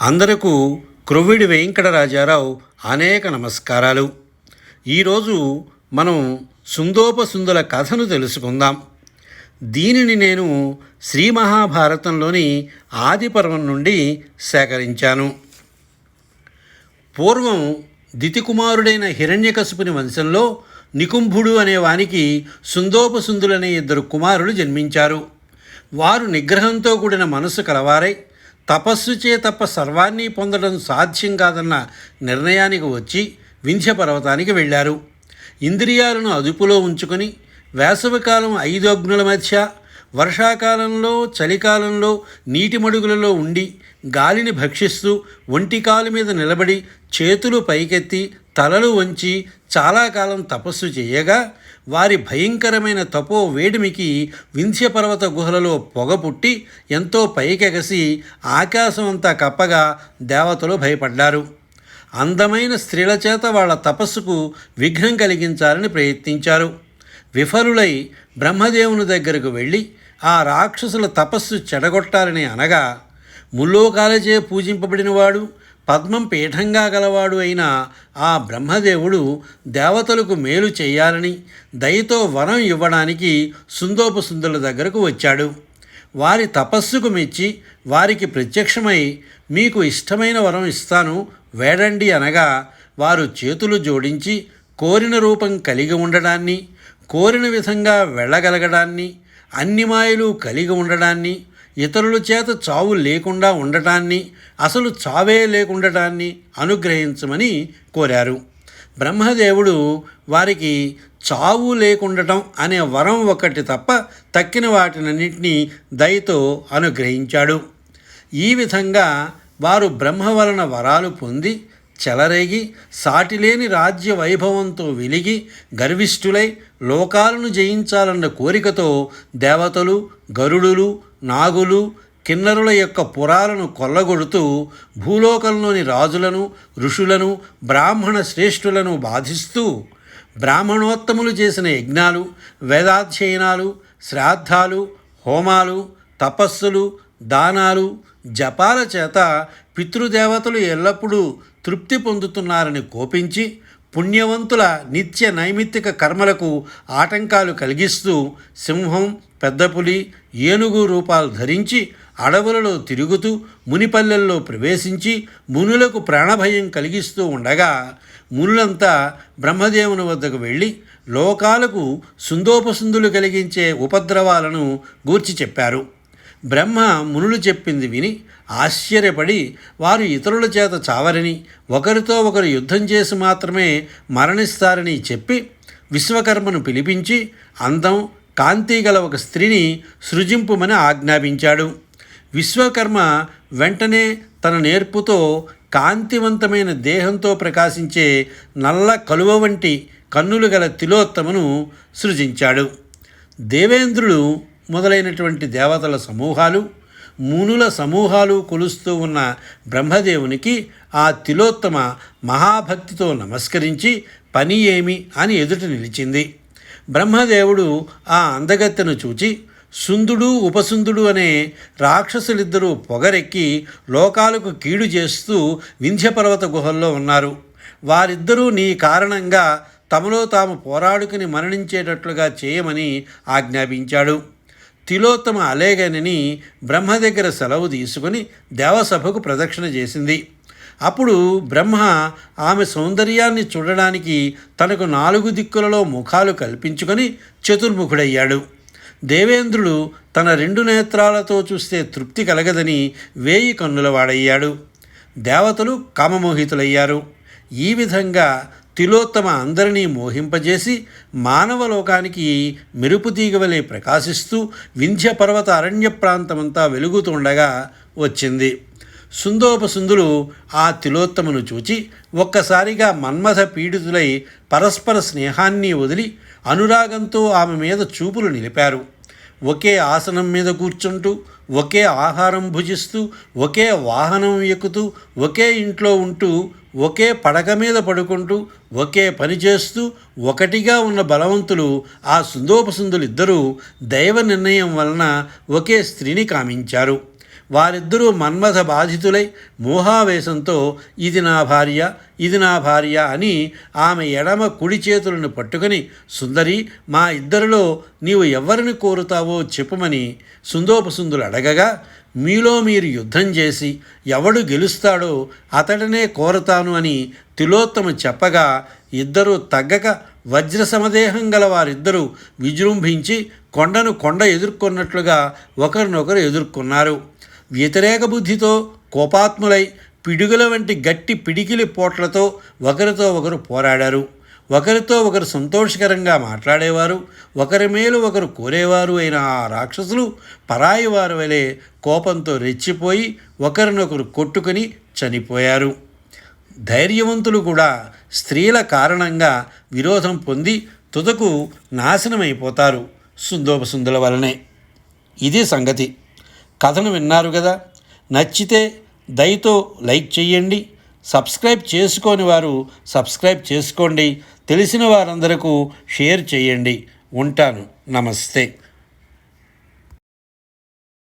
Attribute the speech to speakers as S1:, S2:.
S1: అందరకు క్రొవ్విడి వెంకటరాజారావు అనేక నమస్కారాలు. ఈరోజు మనం సుందోపసుందుల కథను తెలుసుకుందాం. దీనిని నేను శ్రీ మహాభారతంలోని ఆదిపర్వం నుండి సేకరించాను. పూర్వం దితికుమారుడైన హిరణ్యకశుపుని వంశంలో నికుంభుడు అనే వానికి సుందోపసుందులనే ఇద్దరు కుమారులు జన్మించారు. వారు నిగ్రహంతో కూడిన మనసు కలవారై తపస్సు చే తప్ప సర్వాన్ని పొందడం సాధ్యం కాదన్న నిర్ణయానికి వచ్చి వింధ్య పర్వతానికి వెళ్ళారు. ఇంద్రియాలను అదుపులో ఉంచుకొని వేసవికాలం ఐదు అగ్నుల మధ్య వర్షాకాలంలో చలికాలంలో నీటి మడుగులలో ఉండి గాలిని భక్షిస్తూ ఒంటికాలు మీద నిలబడి చేతులు పైకెత్తి తలలు వంచి చాలా కాలం తపస్సు చేయగా వారి భయంకరమైన తపో వేడిమికి వింధ్యపర్వత గుహలలో పొగ పుట్టి ఎంతో పైకెగసి ఆకాశం అంతా కప్పగా దేవతలు భయపడ్డారు. అందమైన స్త్రీల చేత వాళ్ళ తపస్సుకు విఘ్నం కలిగించాలని ప్రయత్నించారు. విఫలులై బ్రహ్మదేవుని దగ్గరకు వెళ్ళి ఆ రాక్షసుల తపస్సు చెడగొట్టాలని అనగా ముల్లోకాలచే పూజింపబడినవాడు పద్మం పీఠంగా గలవాడు అయిన ఆ బ్రహ్మదేవుడు దేవతలకు మేలు చేయాలని దయతో వరం ఇవ్వడానికి సుందోపసుందుల దగ్గరకు వచ్చాడు. వారి తపస్సుకు మెచ్చి వారికి ప్రత్యక్షమై మీకు ఇష్టమైన వరం ఇస్తాను వేడండి అనగా వారు చేతులు జోడించి కోరిన రూపం కలిగి ఉండడాన్ని కోరిన విధంగా వెళ్ళగలగడాన్ని అన్ని మాయలు కలిగి ఉండడాన్ని ఇతరుల చేత చావు లేకుండా ఉండటాన్ని అసలు చావే లేకుండటాన్ని అనుగ్రహించమని కోరారు. బ్రహ్మదేవుడు వారికి చావు లేకుండటం అనే వరం ఒకటి తప్ప తక్కిన వాటినన్నింటినీ దయతో అనుగ్రహించాడు. ఈ విధంగా వారు బ్రహ్మ వలన వరాలు పొంది చెలరేగి సాటిలేని రాజ్య వైభవంతో వెలిగి గర్విష్ఠులై లోకాలను జయించాలన్న కోరికతో దేవతలు గరుడులు నాగులు కిన్నరుల యొక్క పురాలను కొల్లగొడుతూ భూలోకంలోని రాజులను ఋషులను బ్రాహ్మణ శ్రేష్ఠులను బాధిస్తూ బ్రాహ్మణోత్తములు చేసిన యజ్ఞాలు వేదాధ్యయనాలు శ్రాద్ధాలు హోమాలు తపస్సులు దానాలు జపాల చేత పితృదేవతలు ఎల్లప్పుడూ తృప్తి పొందుతున్నారని కోపించి పుణ్యవంతుల నిత్య నైమిత్తిక కర్మలకు ఆటంకాలు కలిగిస్తూ సింహం పెద్దపులి ఏనుగు రూపాలు ధరించి అడవులలో తిరుగుతూ మునిపల్లెల్లో ప్రవేశించి మునులకు ప్రాణభయం కలిగిస్తూ ఉండగా మునులంతా బ్రహ్మదేవుని వద్దకు వెళ్ళి లోకాలకు సుందోపసుందులు కలిగించే ఉపద్రవాలను గూర్చి చెప్పారు. బ్రహ్మ మునులు చెప్పింది విని ఆశ్చర్యపడి వారు ఇతరుల చేత చావరని ఒకరితో ఒకరు యుద్ధం చేసి మాత్రమే మరణిస్తారని చెప్పి విశ్వకర్మను పిలిపించి అందం కాంతి గల ఒక స్త్రీని సృజింపుమని ఆజ్ఞాపించాడు. విశ్వకర్మ వెంటనే తన నేర్పుతో కాంతివంతమైన దేహంతో ప్రకాశించే నల్ల కలువ వంటి కన్నులు గల తిలోత్తమను సృజించాడు. దేవేంద్రుడు మొదలైనటువంటి దేవతల సమూహాలు మునుల సమూహాలు కొలుస్తూ ఉన్న బ్రహ్మదేవునికి ఆ తిలోత్తమ మహాభక్తితో నమస్కరించి పని ఏమి అని ఎదుట నిలిచింది. బ్రహ్మదేవుడు ఆ అందగత్తెను చూచి సుందుడు ఉపసుందుడు అనే రాక్షసులిద్దరూ పొగరెక్కి లోకాలకు కీడు చేస్తూ వింధ్యపర్వత గుహల్లో ఉన్నారు. వారిద్దరూ నీ కారణంగా తమలో తాము పోరాడుకుని మరణించేటట్లుగా చేయమని ఆజ్ఞాపించాడు. తిలోత్తమ అలేగనిని బ్రహ్మ దగ్గర సెలవు తీసుకుని దేవసభకు ప్రదక్షిణ చేసింది. అప్పుడు బ్రహ్మ ఆమె సౌందర్యాన్ని చూడడానికి తనకు నాలుగు దిక్కులలో ముఖాలు కల్పించుకొని చతుర్ముఖుడయ్యాడు. దేవేంద్రుడు తన రెండు నేత్రాలతో చూస్తే తృప్తి కలగదని వేయి కన్నులవాడయ్యాడు దేవతలు కామమోహితులయ్యారు. ఈ విధంగా తిలోత్తమ అందరినీ మోహింపజేసి మానవలోకానికి మెరుపు తీగవలే ప్రకాశిస్తూ వింధ్య పర్వత అరణ్య ప్రాంతమంతా వెలుగుతుండగా వచ్చింది. సుందోపసుందులు ఆ తిలోత్తమును చూచి ఒక్కసారిగా మన్మథ పీడితులై పరస్పర స్నేహాన్ని వదిలి అనురాగంతో ఆమె మీద చూపులు నిలిపారు. ఒకే ఆసనం మీద కూర్చుంటూ ఒకే ఆహారం భుజిస్తూ ఒకే వాహనం ఎక్కుతూ ఒకే ఇంట్లో ఉంటూ ఒకే పడక మీద పడుకుంటూ ఒకే పని చేస్తూ ఒకటిగా ఉన్న బలవంతులు ఆ సుందోపసుందులిద్దరూ దైవ నిర్ణయం వలన ఒకే స్త్రీని కామించారు. వారిద్దరూ మన్మథ బాధితులై మోహావేశంతో ఇది నా భార్య ఇది నా భార్య అని ఆమె ఎడమ కుడి చేతులను పట్టుకొని సుందరి మా ఇద్దరిలో నీవు ఎవరిని కోరుతావో చెప్పుమని సుందోపసుందులు అడగగా మీలో మీరు యుద్ధం చేసి ఎవడు గెలుస్తాడో అతడనే కోరతాను అని తిలోత్తమ చెప్పగా ఇద్దరూ తగ్గక వజ్ర సమదేహం గల వారిద్దరూ విజృంభించి కొండను కొండ ఎదుర్కొన్నట్లుగా ఒకరినొకరు ఎదుర్కొన్నారు. వ్యతిరేక బుద్ధితో కోపాత్ములై పిడుగుల వంటి గట్టి పిడికిలి పోట్లతో ఒకరితో ఒకరు పోరాడారు. ఒకరితో ఒకరు సంతోషకరంగా మాట్లాడేవారు. ఒకరి మేలు ఒకరు కోరేవారు అయిన ఆ రాక్షసులు పరాయి వారి వలె కోపంతో రెచ్చిపోయి ఒకరినొకరు కొట్టుకుని చనిపోయారు. ధైర్యవంతులు కూడా స్త్రీల కారణంగా విరోధం పొంది తుదకు నాశనమైపోతారు సుందోపసుందుల వలనే. ఇది సంగతి. కథను విన్నారు కదా? నచ్చితే దయతో లైక్ చేయండి సబ్స్క్రైబ్ చేసుకోని వారు సబ్స్క్రైబ్ చేసుకోండి. తెలిసిన వారందరకు షేర్ చేయండి ఉంటాను. నమస్తే.